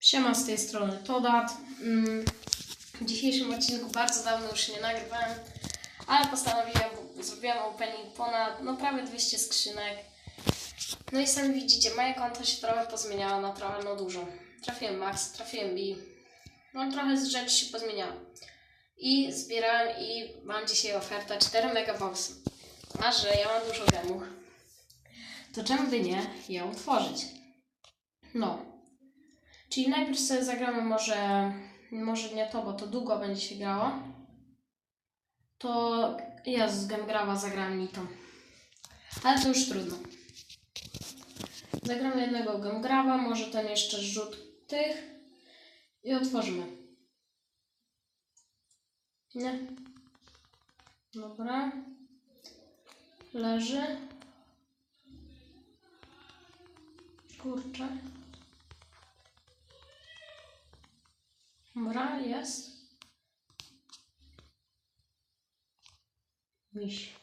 Siema z tej strony Todat. Mm, W dzisiejszym odcinku bardzo dawno już nie nagrywałem, ale postanowiłem, zrobiłem opening ponad no prawie 200 skrzynek. No i sami widzicie, moje konto się trochę pozmieniało na trochę no dużo. Trafiłem max, trafiłem B. No trochę z rzeczy się pozmieniało. I zbierałem i mam dzisiaj ofertę 4 megaboxy. A że ja mam dużo gemów, to czemu by nie je utworzyć? No, Czyli najpierw sobie zagramy może, może nie to, bo to długo będzie się grało. To ja z Gemgrawa zagram Nitą. Ale to już trudno. Zagramy jednego Gemgrawa, może ten jeszcze rzut tych i otworzymy. Nie. Dobra. Leży. Kurczę. Dobra, jest. Miś.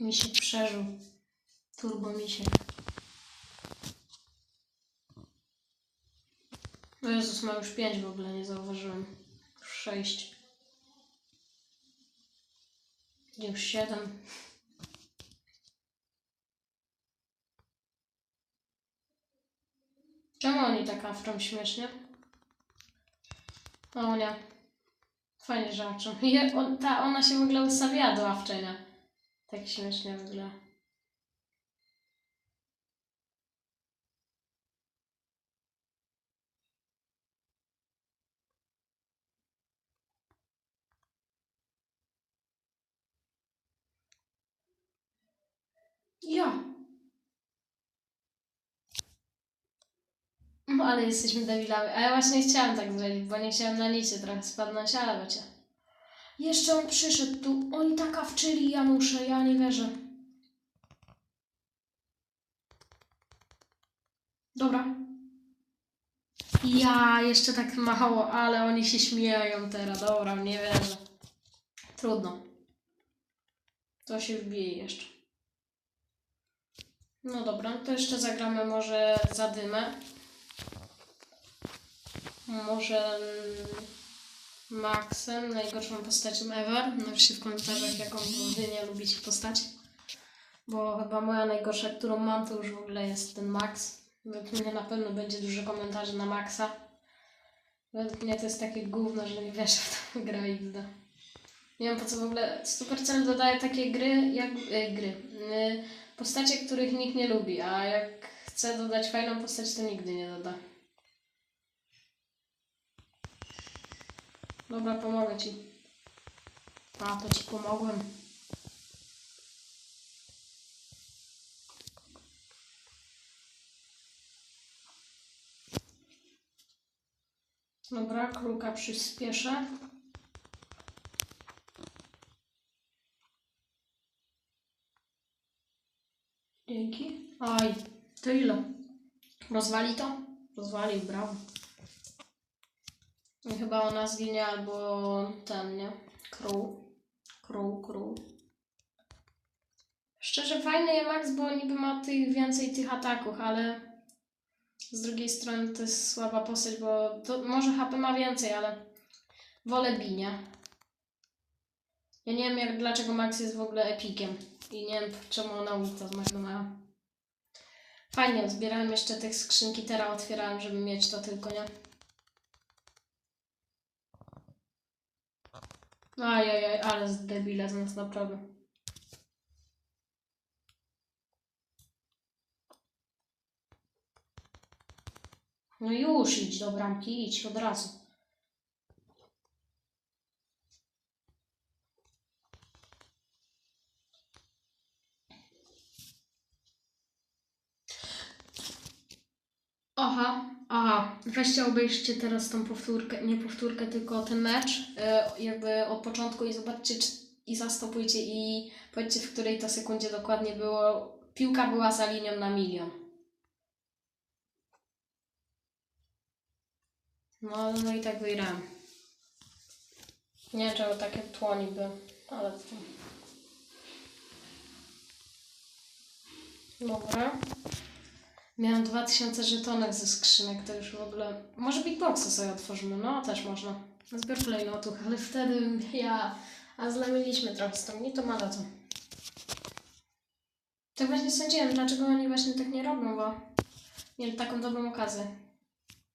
Mi się przeżył. Turbo misiek. O Jezus, ma już pięć w ogóle, nie zauważyłem. Sześć. Już siedem. Czemu oni tak awczą śmiesznie? O nie. Fajnie, że awczą. Je, on, ta, ona się w ogóle ustawiła do awczenia. Tak śmiesznie w ogóle. Ja. No ale jesteśmy debilami. A ja właśnie chciałam tak zrobić, bo nie chciałam na licie trochę spadnąć, ale wiecie. Jeszcze on przyszedł tu. Oni tak awczyli, ja muszę, ja nie wierzę. Dobra. Ja jeszcze tak mało, ale oni się śmieją teraz. Dobra, nie wierzę. Trudno. To się wbije jeszcze. No dobra, to jeszcze zagramy może zadymę. Może mm, Maxem, najgorszą postacią ever. Napiszcie w komentarzach, jaką wy nie lubicie postać. Bo chyba moja najgorsza, którą mam, to już w ogóle jest ten Max. Według mnie na pewno będzie dużo komentarzy na Maxa. Według mnie to jest takie gówno, że nie wierzę w tą grę XD. Nie wiem po co w ogóle Supercell dodaje takie gry, jak e, gry. Y, postacie, których nikt nie lubi, a jak chce dodać fajną postać, to nigdy nie doda. Dobra, pomogę ci. A, to ci pomogłem. Dobra, kruka przyspieszę. Dzięki. Aj, to ile? Rozwali to? Rozwalił, brawo. Chyba ona zginie albo ten, nie? Król. Król, król. Szczerze fajny jest Max, bo niby ma tych więcej tych ataków, ale z drugiej strony to jest słaba postać, bo to może HP ma więcej, ale wolę binie. Ja nie wiem jak, dlaczego Max jest w ogóle epikiem i nie wiem czemu ona ulta zmarnowała. Fajnie, zbierałem jeszcze tych skrzynki, teraz otwierałem, żeby mieć to tylko, nie? Ajajaj, ale z debile z nas naprawdę. No już idź do bramki, idź od razu. Aha, aha. Weźcie obejrzcie teraz tą powtórkę, nie powtórkę, tylko ten mecz, e, jakby od początku i zobaczcie czy, i zastopujcie i powiedzcie w której to sekundzie dokładnie było. Piłka była za linią na milion. No, no i tak wygrałem. Nie wiem czemu takie tło niby, ale... Dobra. Miałam 2000 żetonek ze skrzynek, to już w ogóle... Może Big Boxa sobie otworzymy, no też można. Zbiór klejnotów, ale wtedy ja... A zlamiliśmy trochę z tą, nie to ma na to. Tak właśnie sądziłem, dlaczego oni właśnie tak nie robią, bo mieli taką dobrą okazję.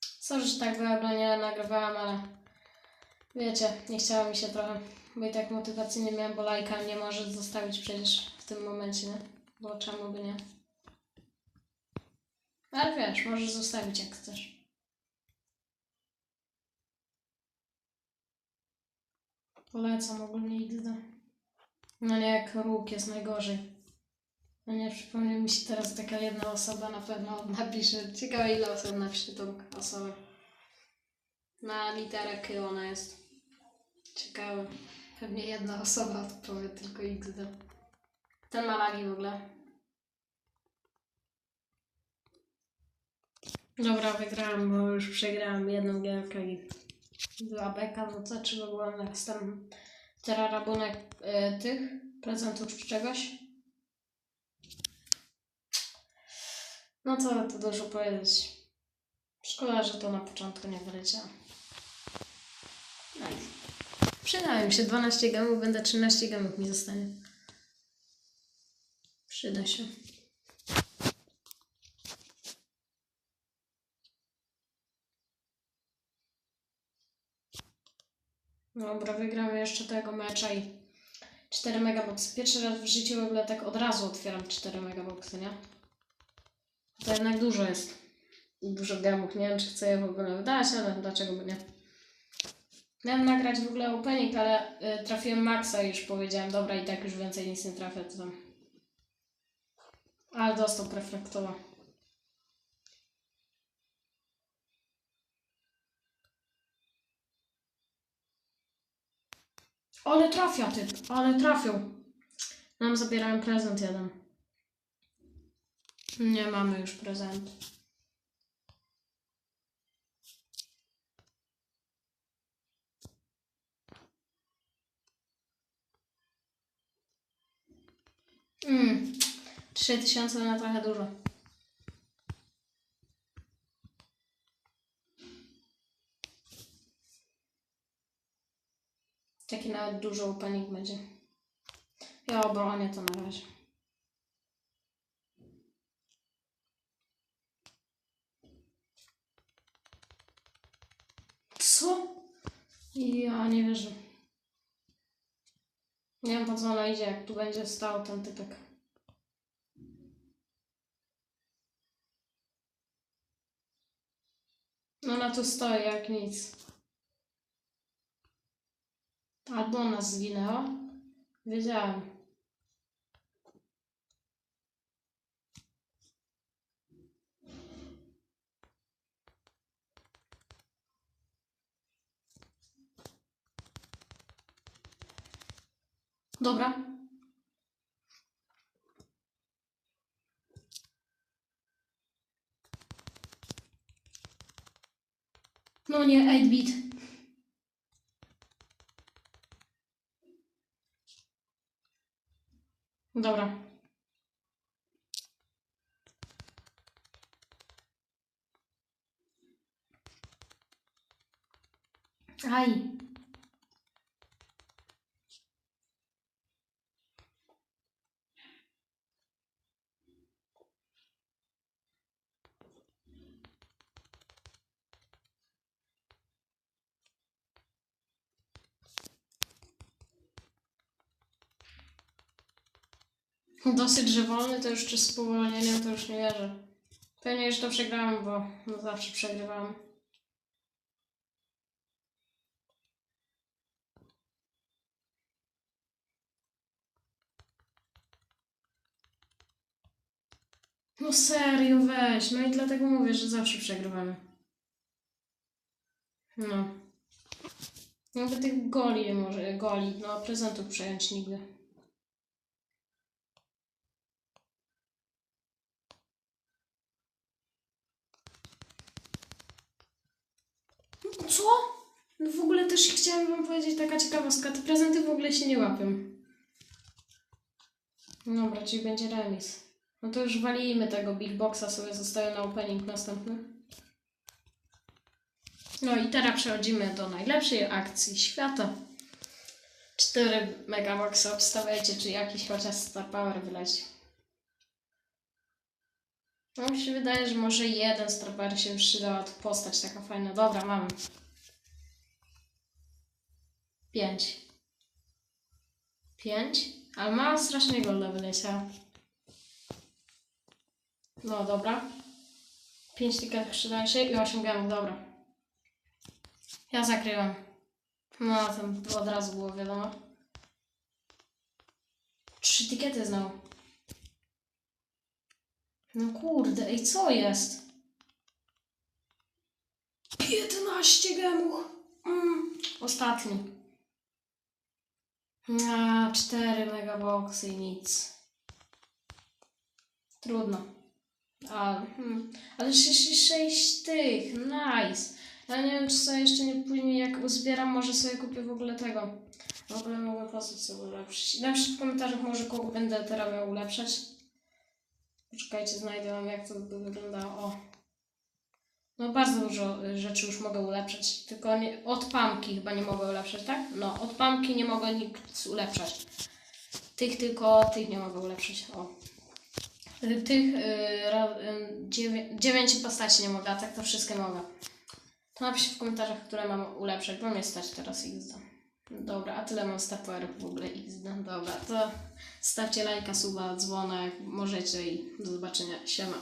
Sorry, że tak nie nagrywałam, ale wiecie, nie chciało mi się trochę, bo i tak motywacji nie miałam, bo lajka nie może zostawić przecież w tym momencie, nie? Bo czemu by nie? Ale wiesz, możesz zostawić jak chcesz. Polecam ogólnie XD. No nie, jak róg jest najgorzej. No nie, przypomniał mi się teraz taka jedna osoba na pewno napisze. Ciekawe ile osób napisze tą osobę. Na literę K ona jest. Ciekawe. Pewnie jedna osoba odpowie tylko XD. Ten ma lagi w ogóle. Dobra, wygrałam, bo już przegrałam jedną gierkę i była beka, no co, czy byłam jak tam teraz rabunek e, tych prezentów czy czegoś. No co tu dużo powiedzieć. Szkoda, że to na początku nie wyleciało. No i przyda mi się 12 gemów, będę 13 gemów mi zostanie. Przyda się. Dobra, wygramy jeszcze tego mecza i 4 megaboxy. Pierwszy raz w życiu w ogóle tak od razu otwieram 4 megaboxy, nie? To jednak dużo jest. Dużo gemów. Nie wiem, czy chcę je w ogóle wydać, ale dlaczego by nie? Miałem nagrać w ogóle opening, ale y, trafiłem maksa i już powiedziałem, dobra, i tak już więcej nic nie trafię, to tam. Ale dostał preflektowa. Ale trafia typ, ale trafią. Nam zabierałem prezent jeden. Nie mamy już prezentu. Mm. 3000 na trochę dużo. Dużo opening będzie. Ja obronię to na razie. Co? Ja nie wierzę. Nie wiem po co ona idzie, jak tu będzie stał ten typek. Ona tu stoi jak nic. Albo ona zginęła? Wiedziałem. Dobra. No nie, 8-bit. Dobra. Aj. Dosyć, że wolny to już czy spowolnienie to już nie wierzę. Pewnie już to przegrałam, bo no zawsze przegrywałam. No serio, weź. No i dlatego mówię, że zawsze przegrywamy. No. Jakby tych goli może, goli, no prezentów przejąć nigdy. Co? No w ogóle też chciałam wam powiedzieć taka ciekawostka. Te prezenty w ogóle się nie łapią. Dobra, czyli będzie remis. No to już walimy tego Big Boxa, sobie zostaje na opening następny. No i teraz przechodzimy do najlepszej akcji świata. Cztery megaboxy obstawiajcie, czy jakiś chociaż Star Power wyleci. No mi się wydaje, że może jeden Power się przyda, to postać taka fajna. Dobra, mamy. Pięć. Pięć? Ale ma strasznie golda wyleciała. No dobra. Pięć tiketów przydaje się i osiem gemów, dobra. Ja zakryłem. No, tam od razu było wiadomo. Trzy tikety znowu. No kurde, ej, co jest? 15 gemów. Mm, ostatni. A, 4 megaboxy i nic. Trudno. A, hmm. Ale 6 tych, nice. Ja nie wiem, czy sobie jeszcze nie później, jak uzbieram, może sobie kupię w ogóle tego. W ogóle mogę pozycję ulepszyć. Napiszcie w komentarzach może kogo będę teraz miał ulepszać. Poczekajcie, znajdę wam jak to by wyglądało. O. No bardzo dużo y, rzeczy już mogę ulepszać, tylko nie, od pamki chyba nie mogę ulepszać, tak? No, od pamki nie mogę nic ulepszać. Tych tylko, tych nie mogę ulepszyć, o. Y, Tych y, ra- y, dziewię- dziewięciu postaci nie mogę, a tak to wszystkie mogę. To napiszcie w komentarzach, które mam ulepszać, bo mnie stać teraz XD. Dobra, a tyle mam starpowerów w ogóle XD. Dobra, to stawcie lajka, suba, dzwonek, możecie i do zobaczenia. Siema.